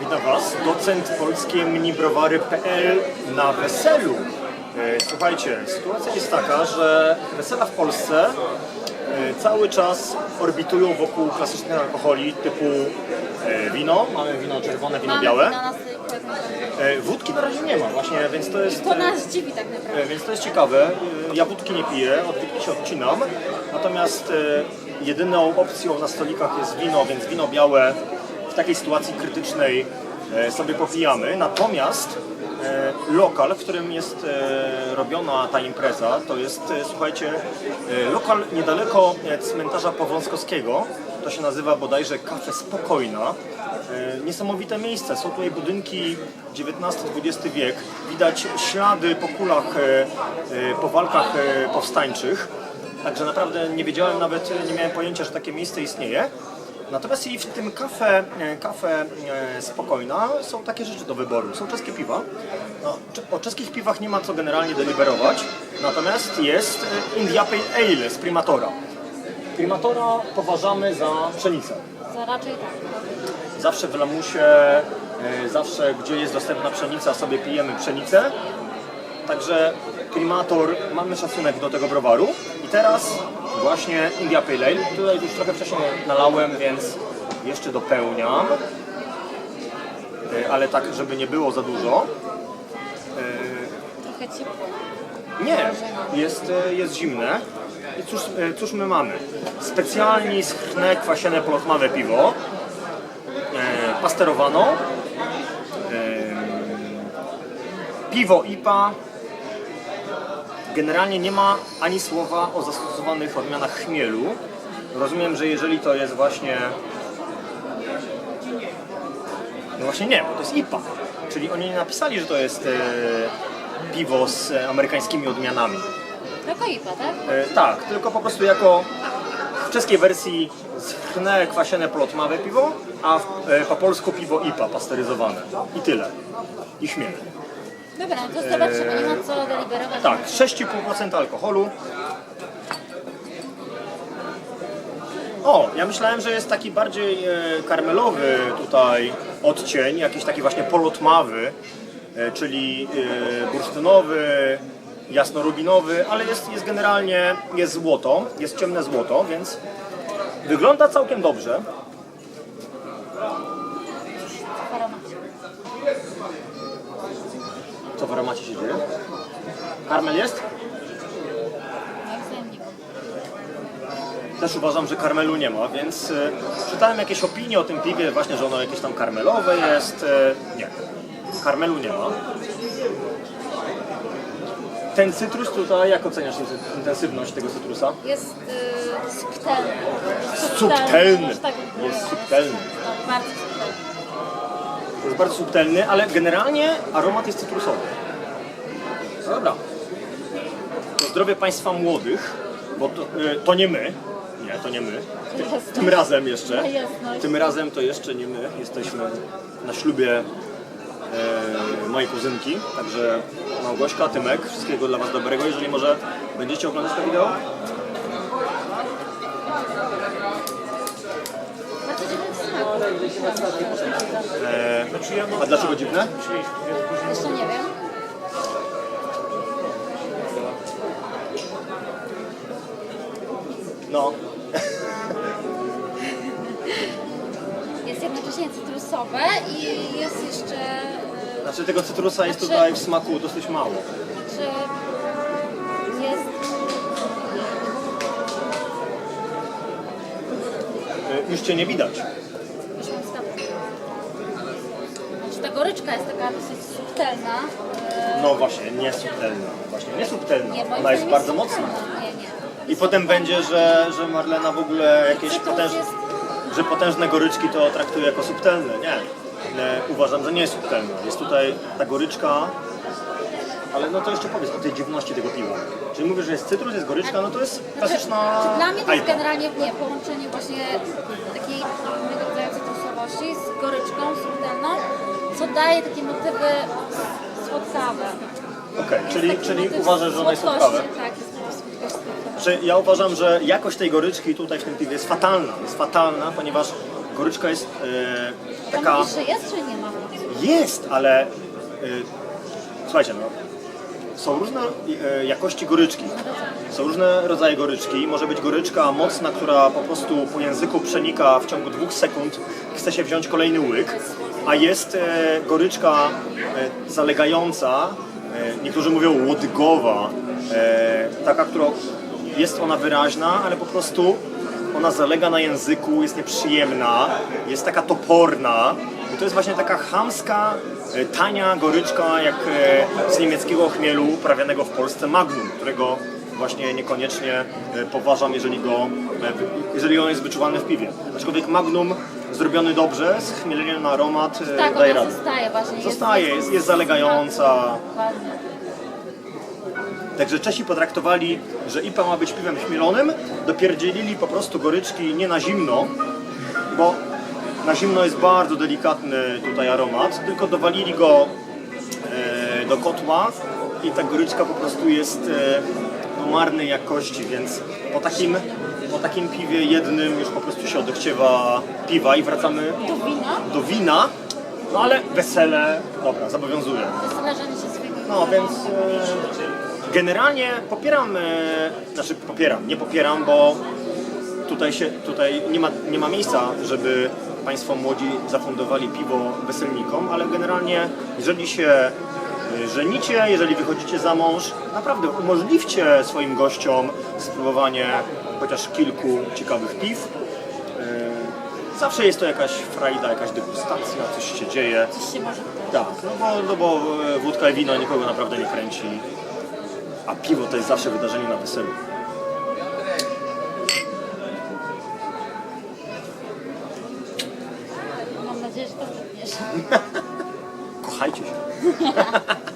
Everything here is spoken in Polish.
Witam Was, docent polskie minibrowary.pl na weselu. E, Słuchajcie, sytuacja jest taka, że wesela w Polsce e, cały czas orbitują wokół klasycznych alkoholi typu e, wino, mamy wino czerwone, wino białe. Wódki na razie nie ma właśnie, więc to jest... To nas dziwi tak naprawdę. Więc to jest ciekawe. Ja wódki nie piję, od wódki się odcinam. Natomiast jedyną opcją na stolikach jest wino, więc wino białe takiej sytuacji krytycznej e, sobie popijamy. Natomiast e, lokal, w którym jest e, robiona ta impreza, to jest, słuchajcie, lokal niedaleko cmentarza Powązkowskiego. To się nazywa bodajże Kafe Spokojna. Niesamowite miejsce. Są tutaj budynki XIX-XX wiek. Widać ślady po kulach, po walkach powstańczych. Także naprawdę nie wiedziałem nawet, nie miałem pojęcia, że takie miejsce istnieje. Natomiast i w tym kafe, e, kafe e, Spokojna są takie rzeczy do wyboru. Są czeskie piwa. No, o czeskich piwach nie ma co generalnie deliberować. Natomiast jest e, India Pale Ale z Primatora. Primatora poważamy za pszenicę. Za raczej tak. Zawsze w lamusie, zawsze gdzie jest dostępna pszenica, sobie pijemy pszenicę. Także klimator, mamy szacunek do tego browaru. I teraz właśnie India Pale Ale. Tutaj już trochę wcześniej nalałem, więc jeszcze dopełniam. E, Ale tak, żeby nie było za dużo. Trochę ciepło. Nie, jest, e, jest zimne. I cóż, e, cóż my mamy? Specjalnie schrne, kwasiene, polotmawe piwo, e, pasterowano, e, piwo IPA. Generalnie nie ma ani słowa o zastosowanych odmianach chmielu. Rozumiem, że jeżeli to jest właśnie... No właśnie nie, bo to jest IPA. Czyli oni nie napisali, że to jest e, piwo z e, amerykańskimi odmianami. Tylko IPA, tak? E, tak, tylko po prostu jako w czeskiej wersji schrne, kwasiene, plotmawe piwo, a w, e, po polsku piwo IPA pasteryzowane. I tyle. I chmiel. Dobra, to zobaczymy, nie ma co deliberować. Tak, 6,5% alkoholu. O, ja myślałem, że jest taki bardziej e, karmelowy tutaj odcień, jakiś taki właśnie polotmawy, e, czyli e, bursztynowy, jasnorubinowy, ale jest, jest generalnie jest złoto, jest ciemne złoto, więc wygląda całkiem dobrze. w aromacie. Co w aromacie się dzieje? Karmel jest? Też uważam, że karmelu nie ma, więc e, czytałem jakieś opinie o tym piwie, właśnie, że ono jakieś tam karmelowe jest. E, nie, karmelu nie ma. Ten cytrus tutaj, jak oceniasz inten- intensywność tego cytrusa? Jest y, subtelny. Subtelny. Tak, Jest subtelny. No, bardzo subtelny. Jest bardzo subtelny, ale generalnie aromat jest cytrusowy. No Dobra. To zdrowie Państwa młodych, bo to, e, to nie my. Nie, to nie my. Jasność. Tym razem jeszcze. Jasność. Tym razem to jeszcze nie my. Jesteśmy na ślubie e, mojej kuzynki. Także Małgośka, Tymek, wszystkiego dla Was dobrego. Jeżeli może będziecie oglądać to wideo. E, a dlaczego dziwne? Jeszcze nie wiem. No, Jest jednocześnie cytrusowe i jest jeszcze... y, znaczy tego cytrusa jest Znaczy- tutaj w smaku dosyć mało. Czy jest... E, już Cię nie widać. Już mam stopę. Znaczy ta goryczka jest taka dosyć subtelna. y, No właśnie, nie subtelna. Właśnie nie subtelna. Nie, moim Ona jest zdaniem bardzo mocna. subtelna. Nie, nie. I potem będzie, że, że Marlena w ogóle jakieś Cytrus potężne, jest- że potężne goryczki to traktuje jako subtelne. Nie. nie. Uważam, że nie jest subtelna. Jest tutaj ta goryczka, ale no to jeszcze powiedz o tej dziwności tego piwa. Czyli mówisz, że jest cytrus, jest goryczka, no to jest klasyczna Znaczy, Dla mnie to jest IPA. generalnie nie, połączenie właśnie takiej pewnego rodzaju cytrusowości z goryczką subtelną, co daje takie motywy słodkawe. Okej, czyli, czyli uważasz, że ona jest słodkości, słodkawe? Tak, jest motyw słodkości. Czy ja uważam, że jakość tej goryczki tutaj w tym piwie jest fatalna. Jest fatalna, ponieważ goryczka jest e, Tam taka... mówisz, że jest, czy nie ma? Jest, ale... E, słuchajcie, no, są różne e, jakości goryczki. Są różne rodzaje goryczki. Może być goryczka mocna, która po prostu po języku przenika w ciągu dwóch sekund i chce się wziąć kolejny łyk. A jest e, goryczka e, zalegająca, e, niektórzy mówią łodygowa, e, taka, która jest ona wyraźna, ale po prostu ona zalega na języku, jest nieprzyjemna, jest taka toporna. I to jest właśnie taka chamska, e, tania goryczka, jak e, z niemieckiego chmielu uprawianego w Polsce Magnum, którego właśnie niekoniecznie e, poważam, jeżeli, go, e, jeżeli on jest wyczuwalny w piwie. Aczkolwiek Magnum zrobiony dobrze, z chmieleniem na aromat e, Tak, daje radę. zostaje właśnie. Zostaje, jest- jest zalegająca. Dokładnie. Także Czesi potraktowali, że IPA ma być piwem chmielonym, dopierdzielili po prostu goryczki nie na zimno, bo na zimno jest bardzo delikatny tutaj aromat, tylko dowalili go e, do kotła i ta goryczka po prostu jest e, no, marnej jakości, więc po takim, po takim piwie jednym już po prostu się odechciewa piwa i wracamy Do wina? do wina, no ale wesele, dobra, zobowiązuje. wystarczenie się swojego No więc e, generalnie popieram, e, znaczy popieram, nie popieram, bo tutaj, się, tutaj nie, ma, nie ma miejsca, żeby Państwo młodzi zafundowali piwo weselnikom, ale generalnie jeżeli się żenicie, jeżeli wychodzicie za mąż, naprawdę umożliwcie swoim gościom spróbowanie chociaż kilku ciekawych piw. E, Zawsze jest to jakaś frajda, jakaś degustacja, coś się dzieje. Coś się może Tak, no bo, no bo e, wódka i wino nikogo naprawdę nie kręci, a piwo to jest zawsze wydarzenie na weselu. Mam nadzieję, że to wytniesz. Kochajcie się.